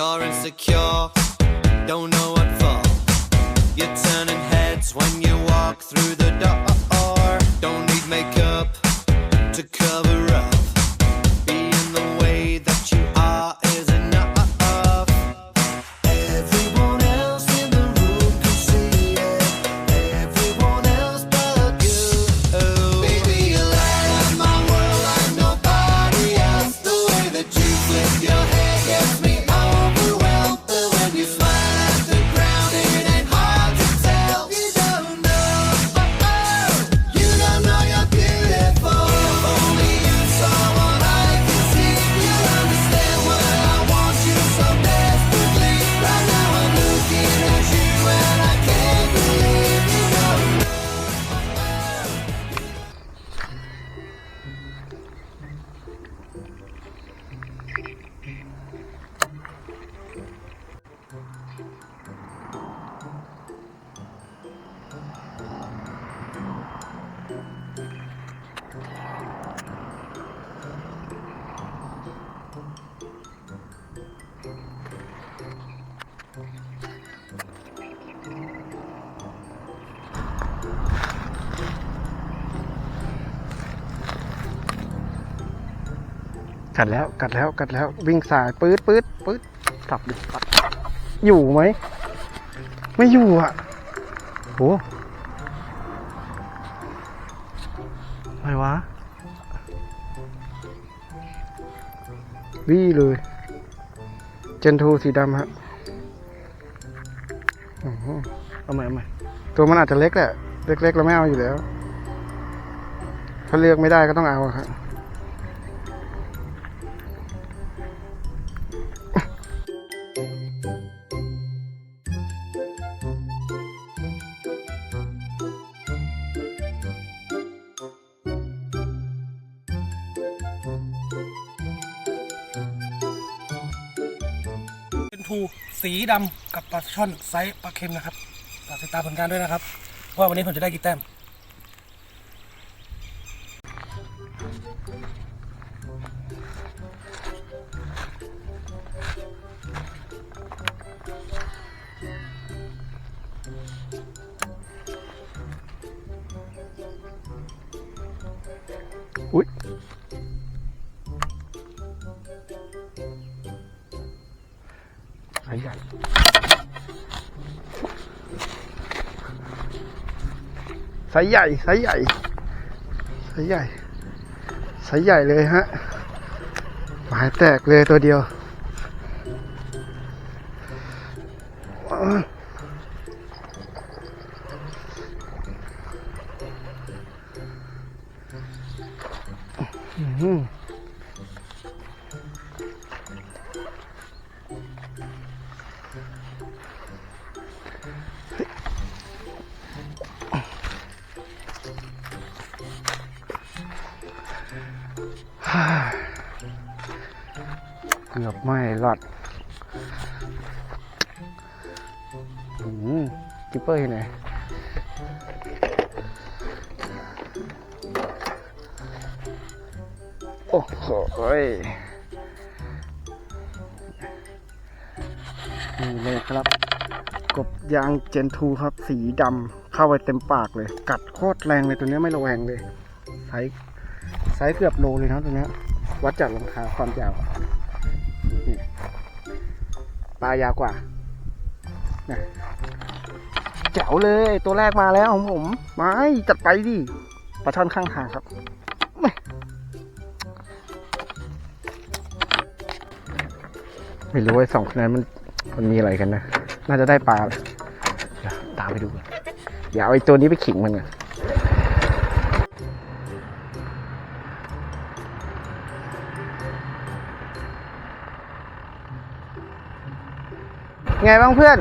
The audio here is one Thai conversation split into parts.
You're insecure, don't know what for. You're turning heads when you walk through กัดแล้วกัดแล้วกัดแล้ววิ่งสายปื๊ดปื๊ดปื๊ดสับดิสับอยู่ไหม ไม่อยู่อะโหอะไรวะวี่เลย เจนทูสีดำฮะอื้ออเอาใหม่เอาใหม่ตัวมันอาจจะเล็กแหละ เล็กๆเราไม่เอาอยู่แล้ว ถ้าเลือกไม่ได้ก็ต้องเอาครับ ทูสีดำกับปลาช่อนไซส์ปลาเค็มนะครับฝากติดตามผลงานด้วยนะครับว่าวันนี้ผมจะได้กี่แต้ม สายใหญ่สายใหญ่สายใหญ่สายใหญ่เลยฮะหมายแตกเลยตัวเดียว เกือบไม่รอดอืมกิปเปอร์อยู่ไหนโอ้โหยนี่เลยครับ กบยางเจนทูครับ สีดำเข้าไปเต็มปากเลย กัดโคตรแรงเลยตัวนี้ไม่ระแวงเลยไซส์ไซส์เกือบโลเลยนะตัวนี้วัดจากรองเท้าความยาว ปลายาวกว่านะแจ๋วเลยตัวแรกมาแล้วของผมไม่จัดไปดิปลาช่อนข้างทางครับไม่รู้ว่าสองคนนั้นมันมันมีอะไรกันนะ น่าจะได้ปลา ตามไปดูกันอย่าเอาไอ้ตัวนี้ไปขิงมันก่อน ไงบ้างเพื่อน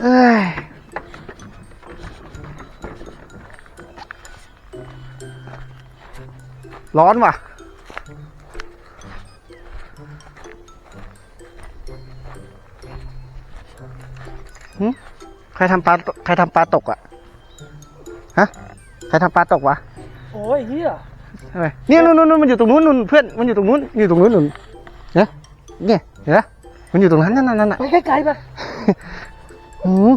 เอ้ยร้อนว่ะหึใครทำปลาใครทำปลาตกอะฮะ ใครทำปลาตกวะ โอ้ยเฮีย ทำไมเนี่ยนู่นนู่นนู่นมันอยู่ตรงนู้นนู่นเพื่อนมันอยู่ตรงนู้นอยู่ตรงนู้นนู่นเนี่ยเนี่ยเห็นไหมมันอยู่ตรงนั้นนั่นนั่นนั่นน่ะไปไกลๆไปอืม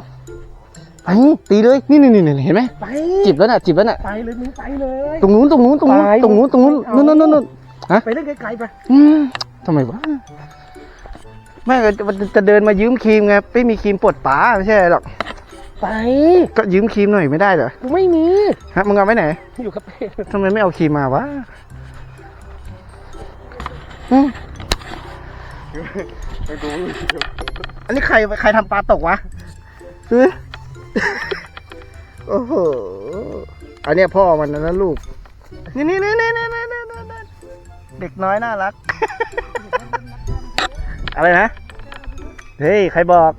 ไปตีเลยนี่นี่นี่นี่เห็นไหมไปจิบแล้วน่ะจิบแล้วน่ะไปเลยมึงไปเลยตรงนู้นตรงนู้นตรงนู้นไปตรงนู้นตรงนู้นไม่นู่นเอานู่นนู่นฮะไปเล่นไกลๆไปอืมทำไมวะแม่ก็จะจะเดินมายืมครีมไงไม่มีครีมปวดป๋าไม่ใช่หรอก ไปก็ยืมครีมหน่อยไม่ได้เหรอ ไม่มีฮะมึงเอาไว้ไหน อยู่กับเพื่นทำไมไม่เอาครีมมาวะอันนี้ใครใครทำปลาตกวะคือโอ้โห อันนี้พ่อมันนะลูก นี่นี่นี่นี่นี่นี่เด็กน้อยน่ารัก อะไรนะ เฮ้ย ใครบอก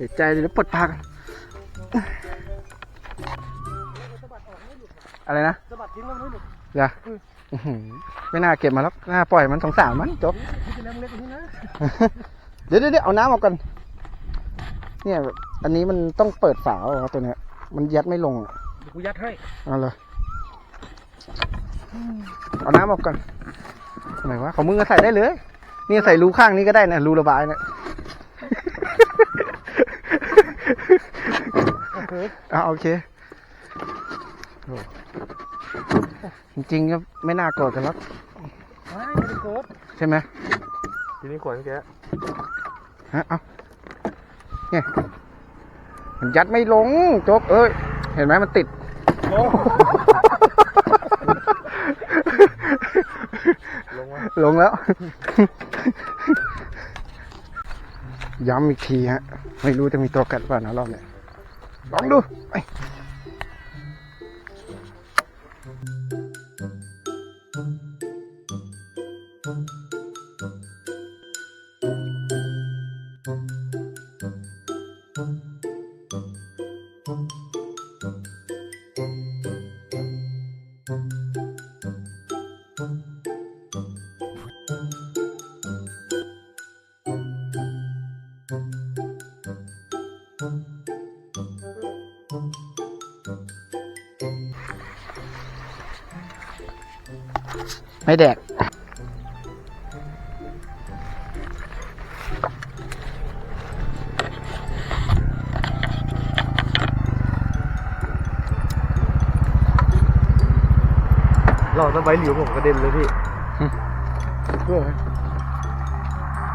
สียใจเลยแล้วปวดปากอะไรนะสะบัดทิ้งแล้วไม่หลุดอย่าอื้อหือไม่น่าเก็บมาแล้วน่าปล่อยมันสงสารมันจบที่จะเล่นเล็กกว่านี้นะเดี๋ยวเดี๋ยวเดี๋ยวเอาน้ำออกกัน เนี่ยแบบอันนี้มันต้องเปิดฝาเอาครับตัวเนี้ย มันยัดไม่ลงอะเดี๋ยวกูยัดให้เอาเลยเอาน้ำออกก่อนทำไมวะของมึงก็ใส่ได้เลย นี่ใส่รูข้างนี้ก็ได้นะรูระบายเนะ โอเคอ่าโอเคโอ้จริงๆก็ไม่น่าโกรธกันแล้วไม่ไม่ได้โกรธใช่ไหมทีนี้ขวดแกฮะเอาเนี่ยมันยัดไม่ลงจบเอ้ย เห็นไหมมันติดลงลงมาลงแล้ว ย้ำอีกทีฮะ ไม่รู้จะมีตัวกัดเปล่านะรอบเนี้ย bắn luôn. ไปไม่แดก หลอดสบายหลิวผมกระเด็นเลยพี่เพื่อ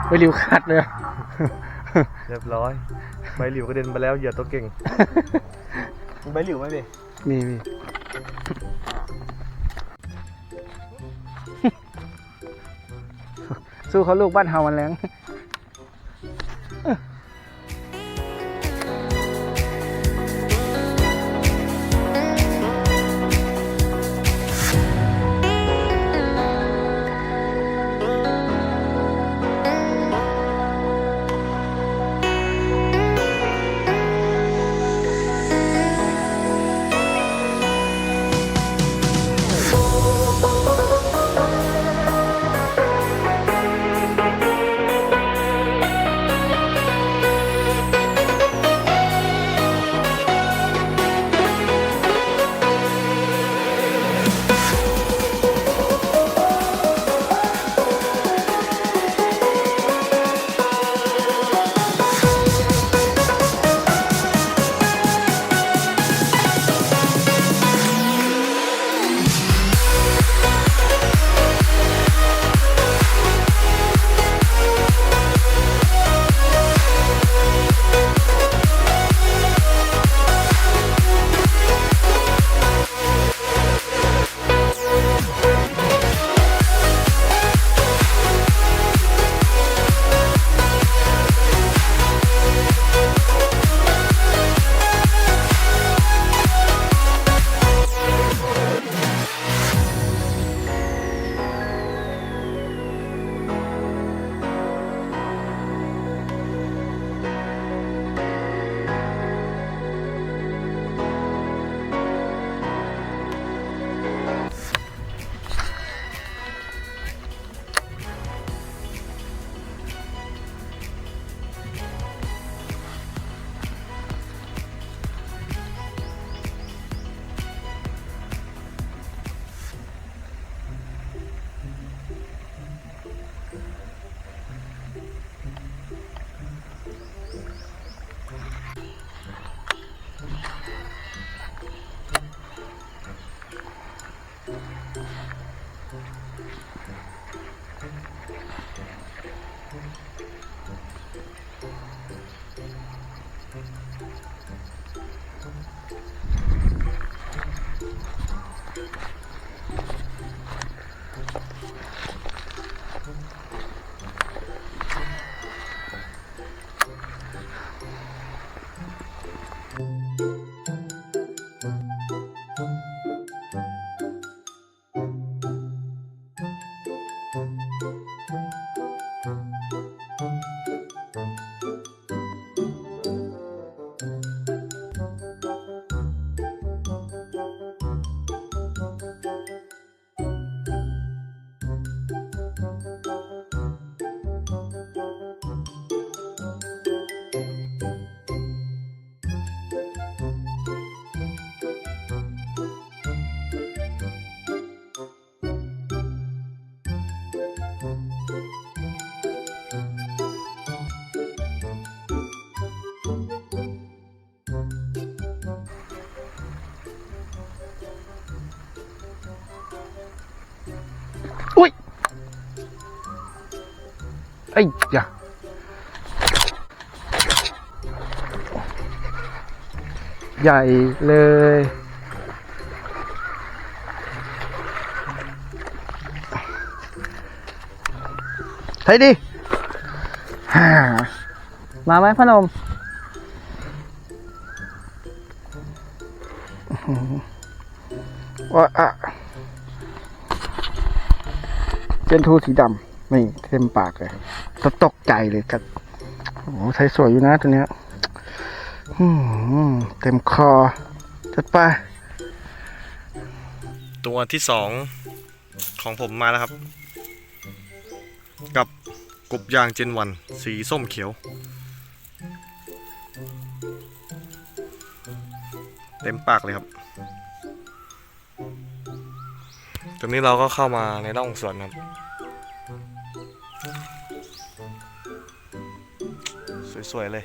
ไปริวขาดเลย เรียบร้อยใบหลิวกระเด็นไปแล้วเหยื่อตัวเก่งมีใบหลิวไหมพี่มีมี สู้เขาลูกบ้านเฮามันแรง you เอ้ยอย่าใหญ่เลยใช่ดิมาไหมพอหนมว่าอะเจนทูสีดำ นี่เต็มปากเลยตตกใจเลยครับโอ้โหใช้สวยอยู่นะตัวเนี้ยเต็มคอจัดไป ตัวที่สองของผมมาแล้วครับ กับกบยางเจนวัน สีส้มเขียว เต็มปากเลยครับตอนนี้เราก็เข้ามาในร่องสวนครับ สวยๆเลย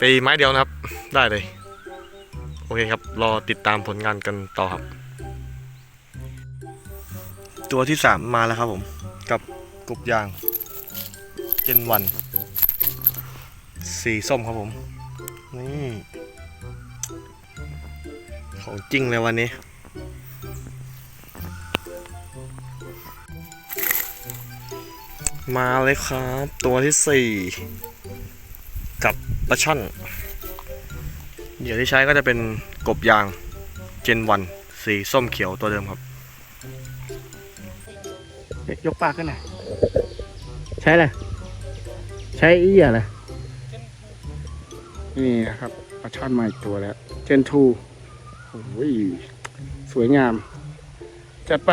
ปีไม้เดียวนะครับ ได้เลย โอเคครับ รอติดตามผลงานกันต่อครับ ตัวที่สามมาแล้วครับผม กับกบยาง เจนวัน สีส้มครับผม นี่ ของจริงเลยวันนี้ มาเลยครับ ตัวที่สี่กับปลาช่อนเหยื่อที่ใช้ก็จะเป็นกบยางเจนวันสีส้มเขียวตัวเดิมครับ ยกปากขึ้นหน่อยใช้อะไรใช้อีอะไรนี่นะครับปลาช่อนมาอีกตัวแล้ว เจนทูโอ้ยสวยงาม จัดไป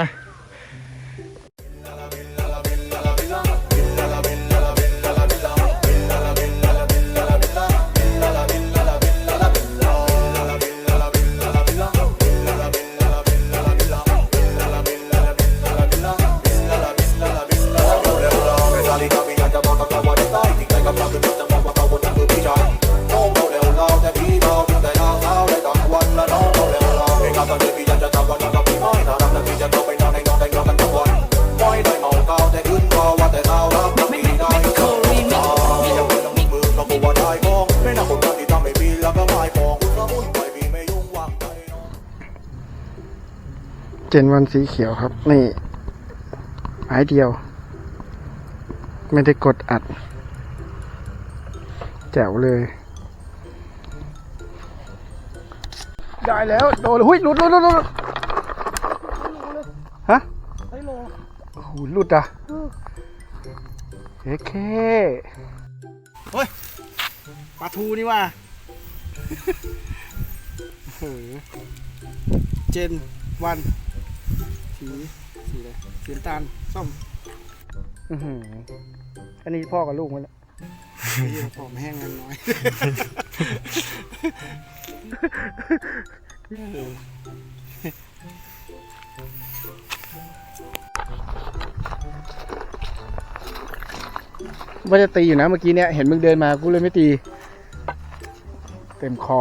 เจนวันสีเขียวครับ นี่ไม้เดียว ไม่ได้กดอัด แจ๋วเลย ได้แล้วโดนหุ้ยหลุดหลุดหลุดหลุดฮะไอ้โอ้โหหลุดอะเอเคเฮ้ยปลาทูนี่ว่าเจนวัน สีสีอะไรสีน้ำตาลส้มอือหืออันนี้พ่อกับลูกมันแหละเหี้ยผมแห้งเงินน้อย ว่าจะตีอยู่นะเมื่อกี้เนี่ย เห็นมึงเดินมากูเลยไม่ตี เต็มคอ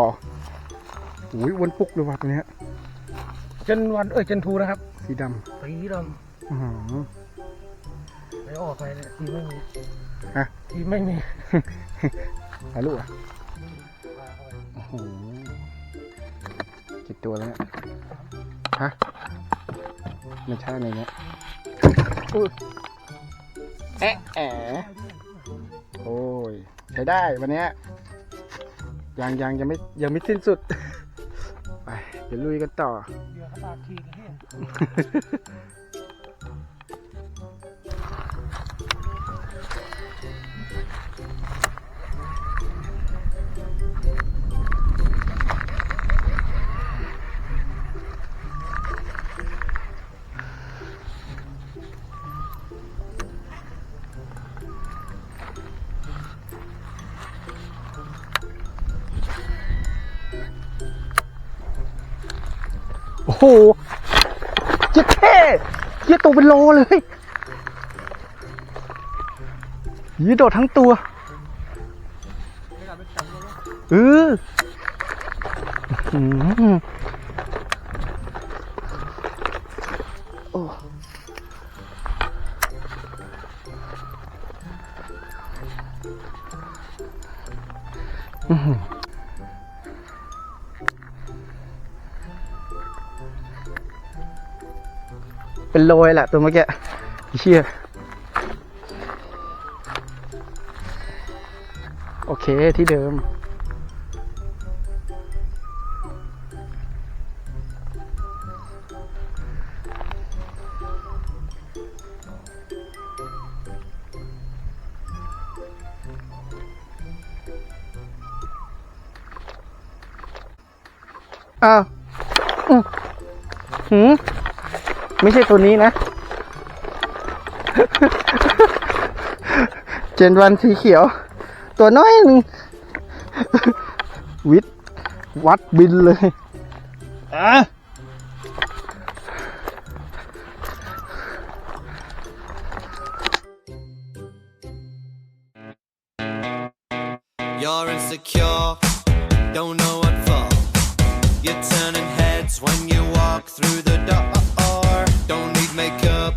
อุ้ยอ้วนปุกเลยว่ะตัวเนี้ย เจนวันเอ้ยเจนทูนะครับ สีดสีดำอื้อหือำไปออกไปเนี่ยทีไม่มีฮะทีไม่มีถ่ายรูปอะโอ้โหกี่ตัวแล้วเนี่ยฮะไม่ใช่ในเนี้ยอุ๊ยแอะแอะโอ้ยใช้ได้วันเนี้ยยังยังยังไม่ยังไม่สิ้นสุด ไปเดี๋ยวลุยกันต่อเหยื่อขนาดขีด เลย เนี่ยเท่เยี่ยตัวเป็นโลเลยยี่โดดทั้งตัวเออ เป็นโรยแหละตัวเมื่อกี้เชี่ยโอเคที่เดิม อ้าว อื้อหืม ไม่ใช่ตัวนี้นะ เจนวันสีเขียว ตัวน้อยหนึงวิทย์วัดบินเลยอะ Don't need makeup,